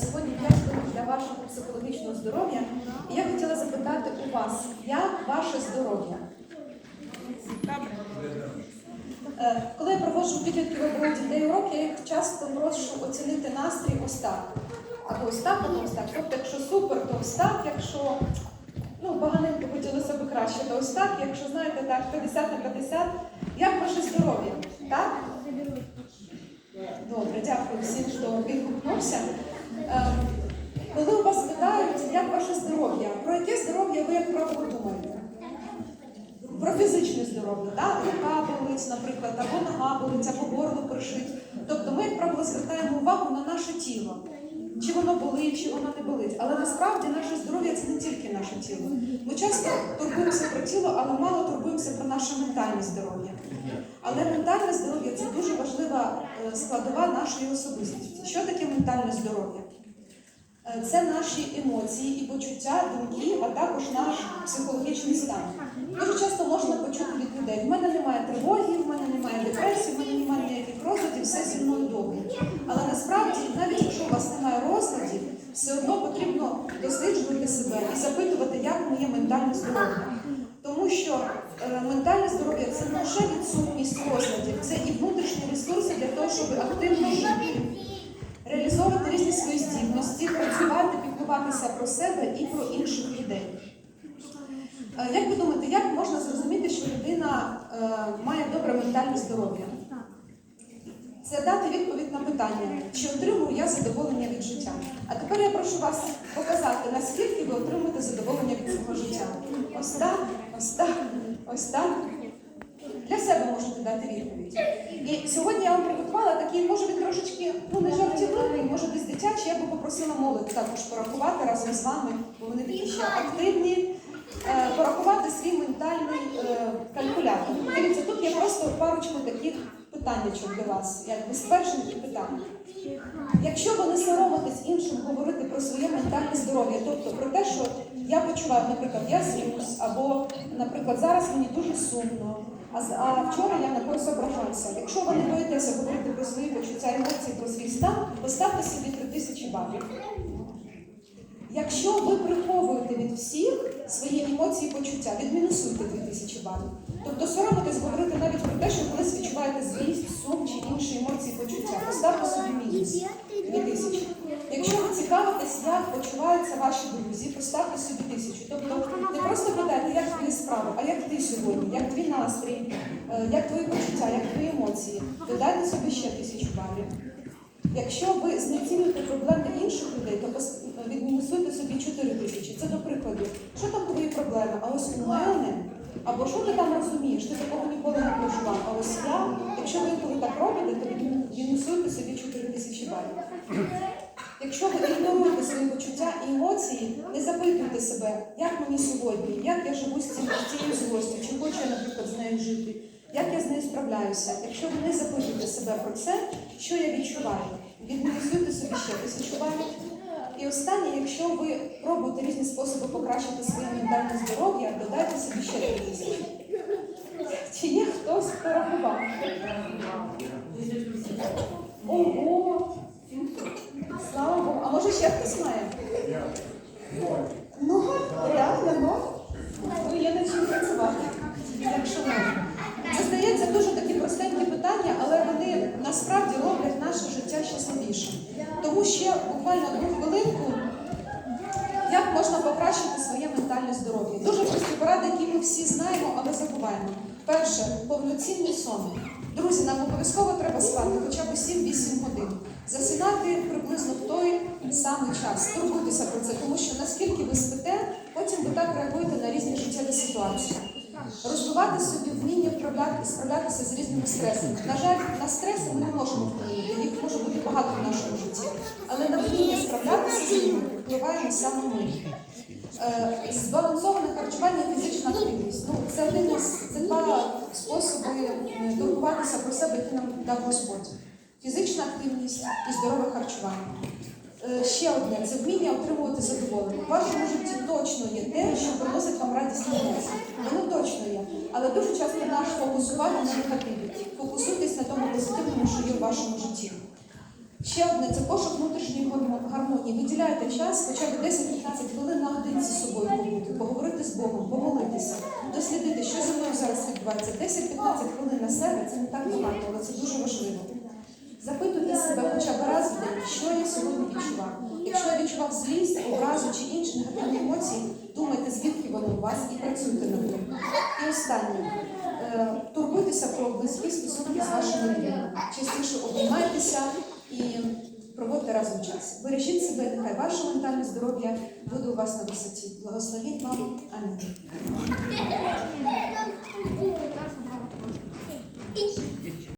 Сьогодні 5 хвилин для вашого психологічного здоров'я. І я хотіла запитати у вас, як ваше здоров'я? Е, Коли я проводжу підлітків або дітей уроки, я їх часто прошу оцінити настрій ось так. Або ось так, або ось так. Тобто, якщо супер, то ось якщо ну, поганенько хотілося б краще, то ось так, якщо знаєте так, 50 на 50, як ваше здоров'я? Так? Добре, дякую всім, хто відгукнувся. Ем, Коли у вас питають, як ваше здоров'я, про яке здоров'я ви, як правило, думаєте? Про фізичне здоров'я, так? рука болить, наприклад, або нога болить, або горло першить. Тобто ми, як правило, звертаємо увагу на наше тіло. Чи воно болить, чи воно не болить. Але насправді наше здоров'я це не тільки наше тіло. Ми часто турбуємося про тіло, але мало турбуємося про наше ментальне здоров'я. Але ментальне здоров'я це дуже важлива е, складова нашої особистості. Що таке ментальне здоров'я? Е, Це наші емоції і почуття, думки, а також наш психологічний стан. Дуже часто можна почути від людей: в мене немає тривоги, в мене немає депресії, в мене немає ніяких розладів, все зі мною добре. Але насправді, навіть якщо у вас немає розладів, все одно потрібно досліджувати себе і запитувати, як моє ментальне здоров'я. Тому що е, ментальне здоров'я це не лише відсутність розладів, це і внутрішні ресурси для того, щоб активно жити, реалізовувати різні свої здібності, працювати, піклуватися про себе і про інших людей. Е, Як ви думаєте, як можна зрозуміти, що людина е, має добре ментальне здоров'я? Це дати відповідь на питання, чи отримую я задоволення від життя. А тепер я прошу вас показати, наскільки ви отримуєте задоволення від свого життя. Ось так, ось так, ось так. Для себе можете дати відповідь. І сьогодні я вам приготувала такий, може він трошечки ну не жартівливий, може десь дитячий. Я би попросила молодь також порахувати разом з вами, бо вони такі ще активні. е, Порахувати свій ментальний е, калькулятор. Дивіться, тут є просто парочку таких питаннячок для вас, як безпечних питань. Якщо ви не соромитесь іншим говорити про своє ментальне здоров'я, тобто про те, що я почуваю, наприклад, я злюсь, або, наприклад, зараз мені дуже сумно, а, а вчора я на когось ображався. Якщо ви не боїтеся говорити про свої почуття, емоції, про свій стан, поставте собі 3000 балів. Якщо ви приховуєте від всіх свої емоції почуття, відмінусуйте 2000 балів. Тобто соромитесь говорити навіть про те, що колись відчуваєте злість, сум чи інші емоції почуття. Поставте собі мінус 2000. Якщо ви цікавитесь, як почуваються ваші друзі, поставте собі тисячу. Тобто не просто питайте, як твої справи, а як ти сьогодні, як твій настрій, е, як твої почуття, як твої емоції. Додайте собі ще тисячу балів. Якщо ви знецінюєте проблеми інших людей, то відмінусуйте собі 4 тисячі. Це до прикладу. Що там твої проблеми? А ось у мене. Або що ти там розумієш? Ти такого ніколи не проживав. А ось я, якщо ви коли так робите, то відмінусуйте собі 4 тисячі балів. Якщо ви ігноруєте свої почуття і емоції, не запитуйте себе, як мені сьогодні, як я живу з цією злостю, чи хочу я, наприклад, з нею жити, як я з нею справляюся. Якщо ви не запитуєте себе про це, що я відчуваю, Відмінізуйте собі ще тисячу балів. І останнє, якщо ви пробуєте різні способи покращити своє ментальне здоров'я, додайте собі ще тисячі. Чи є хтось, хто рахував? Ого! Слава Богу. А може ще хтось має? Ну, реально, ну. Ну, є над чим працювати, якщо можна. Це здається дуже такі простенькі питання, але вони насправді роблять наше життя щасливішим. Тому буквально одну хвилинку, як можна покращити своє ментальне здоров'я. Дуже прості поради, які ми всі знаємо, але забуваємо. Перше, повноцінний сон. Друзі, нам обов'язково треба спати хоча б 7-8 годин. Засинати приблизно в той самий час. Турбуйтеся про це, тому що наскільки ви спите, потім ви так реагуєте на різні життєві ситуації. Розвивати собі вміння вправляти, справлятися з різними стресами. На жаль, на стреси ми не можемо вплинути, їх може бути багато в нашому житті. Але на вміння справлятися з ними впливаємо саме ми. Збалансоване харчування і фізична активність. Ну, це один із це два способи е, турбуватися про себе, які нам дав Господь. Фізична активність і здорове харчування. Е, Ще одне це вміння отримувати задоволення. В вашому житті точно є те, що приносить вам радісні емоції. Воно точно є. Але дуже часто наш фокус уваги на негативі. Фокусуйтесь на тому позитивному, що є в вашому житті. Ще одне це пошук внутрішньої гармонії. Виділяйте час, хоча б 10-15 хвилин наодинці з собою побути, поговорити з Богом, помолитися, дослідити, що зі мною зараз відбувається. 10-15 хвилин на себе це не так багато, але це дуже важливо. Запитуйте себе хоча б раз в день, що я сьогодні відчував. Якщо я відчував злість, образу чи інші негативні емоції, думайте, звідки вони у вас і працюйте над ним. І останнє. Е, Турбуйтеся про близькі стосунки з вашими рідними. Частіше обіймайтеся і проводьте разом час. Бережіть себе, нехай ваше ментальне здоров'я буде у вас на висоті. Благословіть вам. Амінь.